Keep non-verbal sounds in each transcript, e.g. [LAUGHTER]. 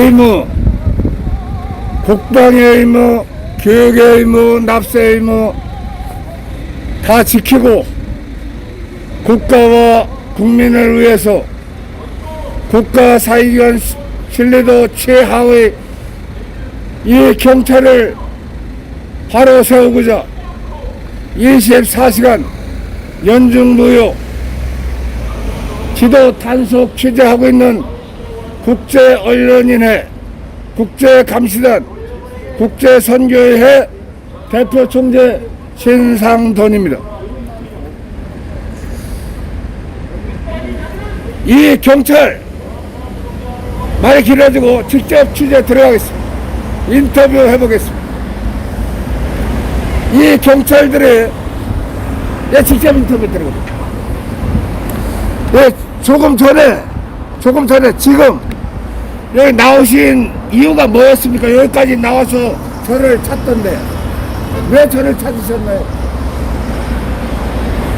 의무, 국방의 의무, 교육의 의무, 납세의 의무 다 지키고 국가와 국민을 위해서 국가 사익원 신뢰도 최하의 이 경찰을 바로 세우고자 24시간 연중무휴 지도 단속 취재하고 있는 국제 언론인회, 국제 감시단, 국제 선교회 대표 총재 신상돈입니다. 이 경찰 많이 길어지고 직접 취재 들어가겠습니다. 인터뷰 해보겠습니다. 이 경찰들의 예, 직접 인터뷰 들어갑니다. 예, 조금 전에, 조금 전에 지금 여기 나오신 이유가 뭐였습니까? 여기까지 나와서 저를 찾던데 왜 저를 찾으셨나요?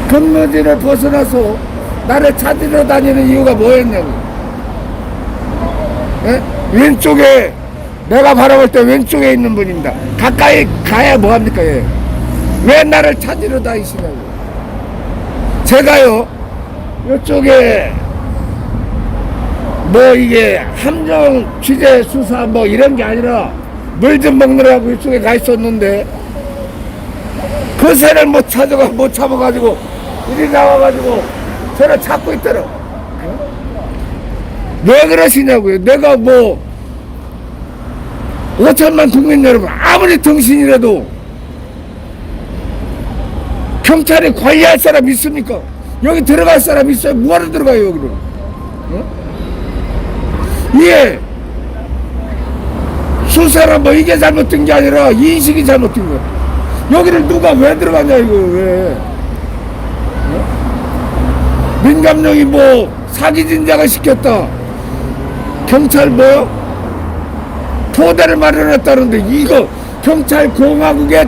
근무지를 벗어나서 나를 찾으러 다니는 이유가 뭐였냐고? 예? 왼쪽에 내가 바라볼 때 왼쪽에 있는 분입니다. 가까이 가야 뭐합니까? 예. 왜 나를 찾으러 다니시냐고? 제가요 이쪽에 뭐 이게 함정 취재 수사 뭐 이런 게 아니라 물 좀 먹느라고 이쪽에 가 있었는데 그 새를 못 찾아가 못 잡아가지고 이리 나와가지고 저를 찾고 있더라. 왜 그러시냐고요? 내가 뭐 5천만 국민 여러분 아무리 등신이라도 경찰에 관리할 사람 있습니까? 여기 들어갈 사람 있어요? 뭐하러 들어가요 여기로? 어? 예. 수사는 뭐 이게 잘못된 게 아니라 인식이 잘못된 거야. 여기를 누가 왜 들어가냐 이거 왜? 어? 민감령이 뭐 사기 진작을 시켰다. 경찰 뭐요? 토대를 마련했다는데 이거 경찰 공화국의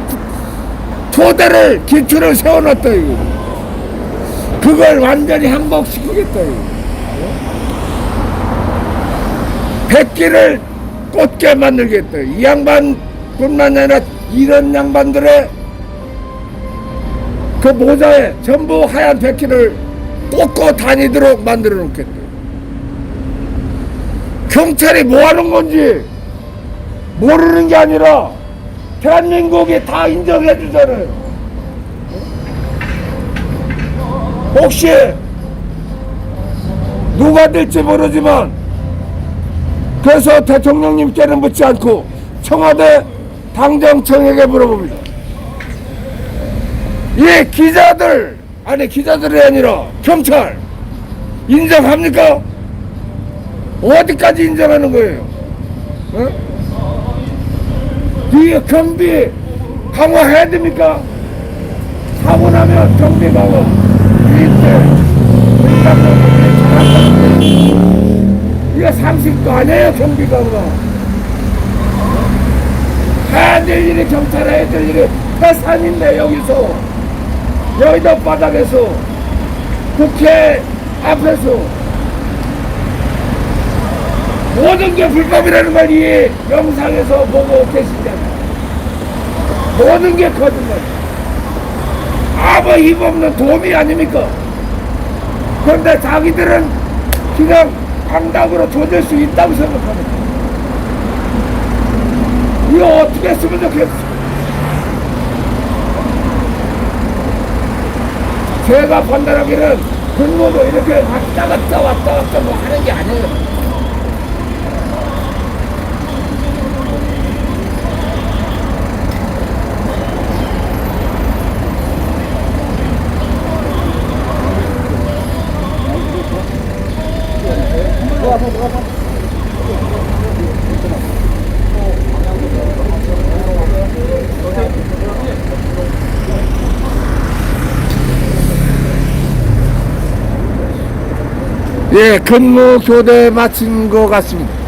토대를 기초를 세워놨다 이거. 그걸 완전히 항복시키겠다 이거. 백기를 꽂게 만들겠다. 이 양반뿐만 아니라 이런 양반들의 그 모자에 전부 하얀 백기를 꽂고 다니도록 만들어 놓겠다. 경찰이 뭐 하는 건지 모르는 게 아니라 대한민국이 다 인정해 주잖아요. 혹시 누가 될지 모르지만 그래서 대통령님께는 묻지 않고 청와대 당정청에게 물어봅니다. 이 기자들 아니 기자들이 아니라 경찰 인정합니까? 어디까지 인정하는 거예요? 어? 이 경비 강화해야 됩니까? 사고 나면 경비 강화 이거 상식도 아니에요 경비 강화 해야 될 일이 경찰 해야 될 일이 해산인데 여기서 여의도 바닥에서 국회 앞에서 모든 게 불법이라는 걸 이 영상에서 보고 계시잖아요. 모든 게 거짓말. 아무 힘 없는 도움이 아닙니까? 그런데 자기들은 그냥 강당으로 조질 수 있다고 생각합니다. 이거 어떻게 했으면 좋겠어? 제가 판단하기는 근무도 이렇게 왔다 갔다 왔다 갔다 뭐 하는 게 아니에요. 예, 근무 교대 마친 것 같습니다.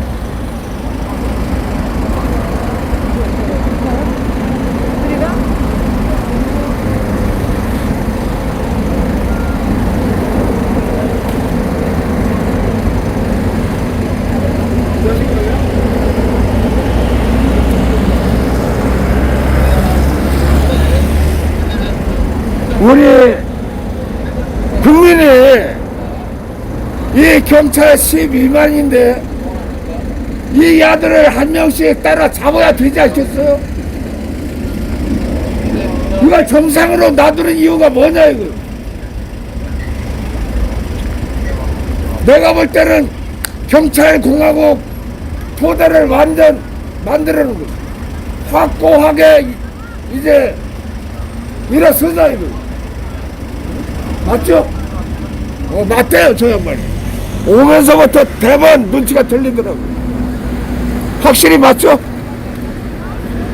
우리 국민이 이 경찰 12만인데 이 야들을 한 명씩 따라 잡아야 되지 않겠어요? 이걸 정상으로 놔두는 이유가 뭐냐 이거? 내가 볼 때는 경찰공화국 토대를 완전 만들어놓은 거 확고하게 이제 일어서자 이거 맞죠? 어 맞대요 저 양반이 오면서부터 대번 눈치가 들리더라고 확실히 맞죠?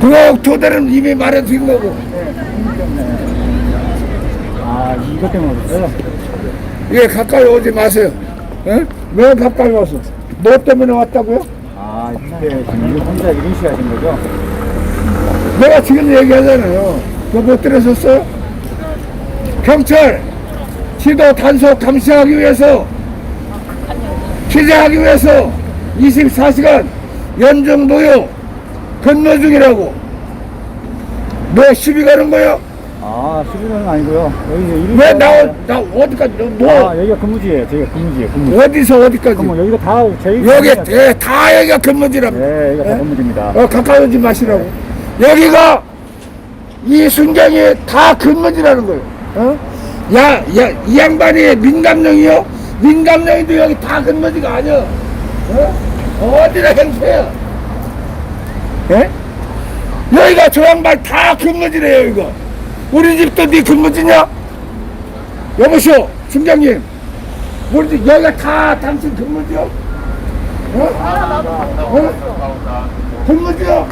공화국 토대는 이미 마련된 거고 아, 이것 때문에 그랬어요? 이게 가까이 오지 마세요 에? 왜 가까이 왔어? 뭐 때문에 왔다고요? 아, 근데 지금 혼자 이런 식으로 하신 거죠? 내가 지금 얘기하잖아요. 그거 못 들으셨어요? 경찰 지도 단속 감시하기 위해서 취재하기 위해서 24시간 연중 무휴 근무 중이라고 뭐 시비 가는 거야? 아, 수비는 아니고요. 여기. 왜 나, 나 어디까지 뭐 아, 여기가 근무지예요. 저희가 근무지예요. 근무지. 어디서 어디까지 그럼 여기가 다 저희. 여기 예, 다 여기가 근무지랍니다 네, 여기가 다 예? 근무지입니다. 어, 가까이 오지 마시라고. 여기가 이 순경이 다 근무지라는 거예요. 어? 야, 야, 이 양반이 민감령이요? 민감령이도 여기 다 근무지가 아니야. 어? 어디나 행패야. 예? 여기가 저 양반 다 근무지래요, 이거. 우리 집도 네 근무지냐? 여보시오, 순경님. 우리 집 여기가 다 당신 근무지요? 어? 어? 근무지요?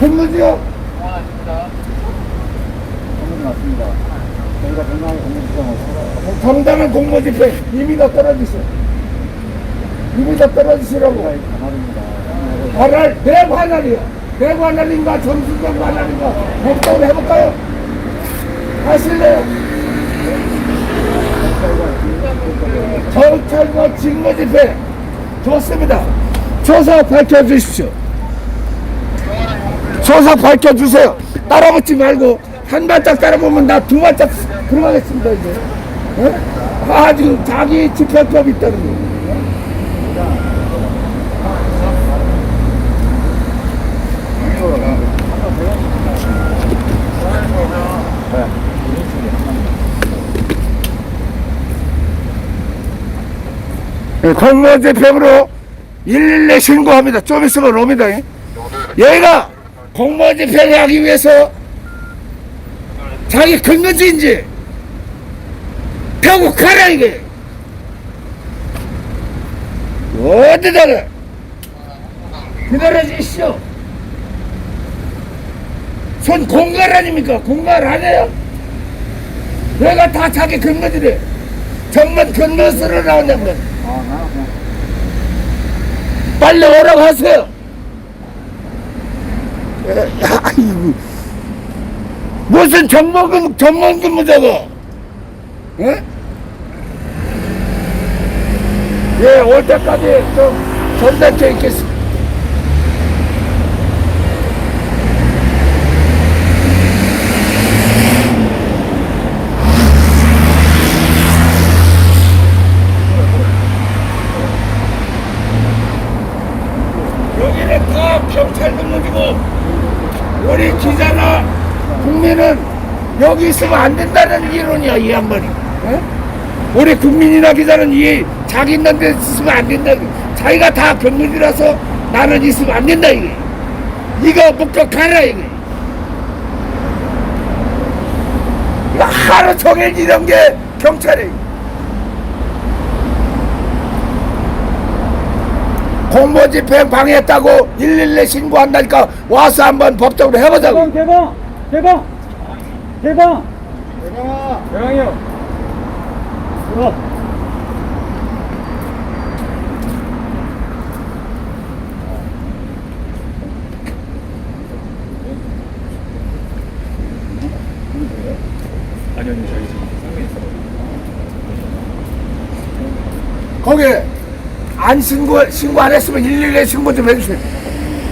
근무지요? 근무지 맞습니다. 저희가. 정당한 공모 집회 이미 다 떨어지세요. 이미 다 떨어지시라고. 내 관할이요. 내 관할인가, 정수경 관할인가, 법적으로 해볼까요? 하실래요? 경찰과 직무 집회 좋습니다. 조사 밝혀주십시오. 조사 밝혀주세요. 따라붙지 말고 한 발짝 따라보면 나 두 발짝 들어가겠습니다 이제. 어? 아주 자기 집회법이 있다는 거. 공무원 집행으로 112 신고합니다. 좀 있으면 옵니다. 예? 여기가 공무원 집행을 하기 위해서 자기 근거지인지 펴고 가라 이게. 어디다가 기다려주시오. 손 공갈 아닙니까? 공갈 안 해요? 내가 다 자기 근거지래. 전문 근거서로 나온다면. 빨리 오라고 하세요. 에, [LAUGHS] 아이고. 무슨 전문 전문 근무자가? 예? 예, 올 때까지 좀 전단체 있겠습니다. 여기는 다 경찰 근무지고 우리 기자나 국민은 여기 있으면 안 된다는 이론이야 이 양반이 어? 우리 국민이나 기자는 이 자기 있는 데 있으면 안 된다 자기가 다 근무지라서 나는 있으면 안 된다 이게 이거 가라 이게 이거 하루 종일 이런 게 경찰이 공모 집행 방해했다고 112 신고한다니까 와서 한번 법적으로 해보자고. 대방! 대방! 대 방! 대방아! 대방이요. 들어. 거기 안 신고 신고 안 했으면 112 신고 좀 해주세요.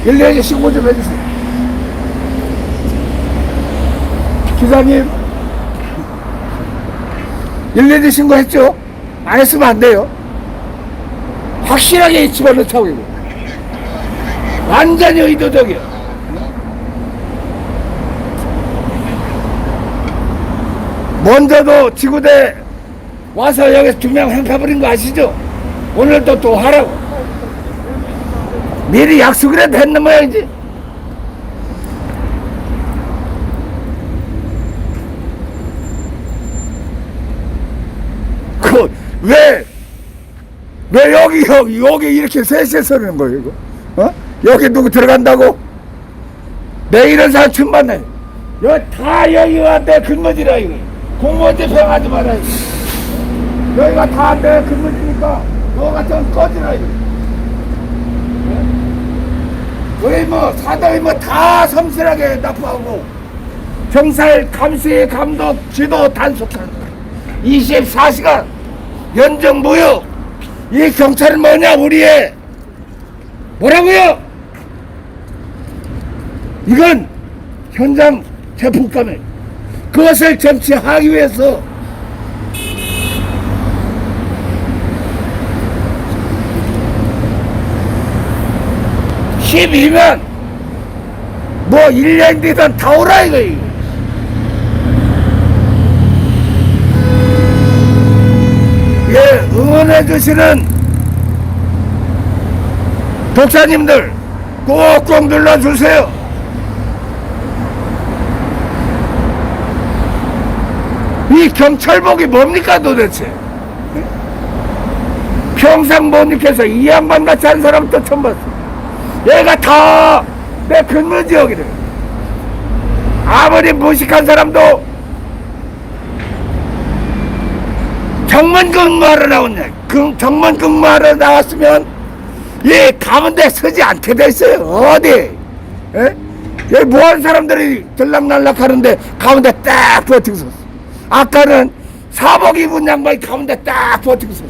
112 신고 좀 해주세요. 기사님 112 신고했죠? 안 했으면 안 돼요. 확실하게 집어넣자고, 이거. 완전히 의도적이야. 먼저도 지구대 와서 여기서 두명 행파버린 거 아시죠? 오늘도 또 하라고. 미리 약속을 해도 했는 모양이지. 그, 왜, 왜 여기, 여기, 여기 이렇게 셋이 서는 거예요, 이거? 어? 여기 누구 들어간다고? 내 이런 사람 처음 만나요. 여기 다 여기가 내 근무지라, 이거. 공무원 집행하지 마라, 이거. 여기가 다 내 근무지니까, 너가 좀 꺼지라, 이거. 우리 뭐, 사도이 뭐다 성실하게 납부하고, 경찰 감시, 감독, 지도 단속하는 거야. 24시간 연정 무효. 이 경찰은 뭐냐, 우리의. 뭐라고요? 이건 현장 재폭감에 그것을 정치하기 위해서 (12면) 뭐 (1년) 뒤든 다 오라 이거 응원해 주시는 독사님들 꼭꼭 눌러주세요. 이 경찰복이 뭡니까 도대체? 평생 못 입혀서 이 양반 같이 한 사람 또 처음 봤어. 얘가 다 내 근무 지역이래. 아무리 무식한 사람도 정문 근무하러 나오냐. 그 정문 근무하러 나왔으면 이 가운데 서지 않게 돼 있어요. 어디? 예? 여기 뭐하는 사람들이 들락날락 하는데 가운데 딱 버티고 섰어. 아까는 사복 입은 양반이 가운데 딱 버티고 섰어.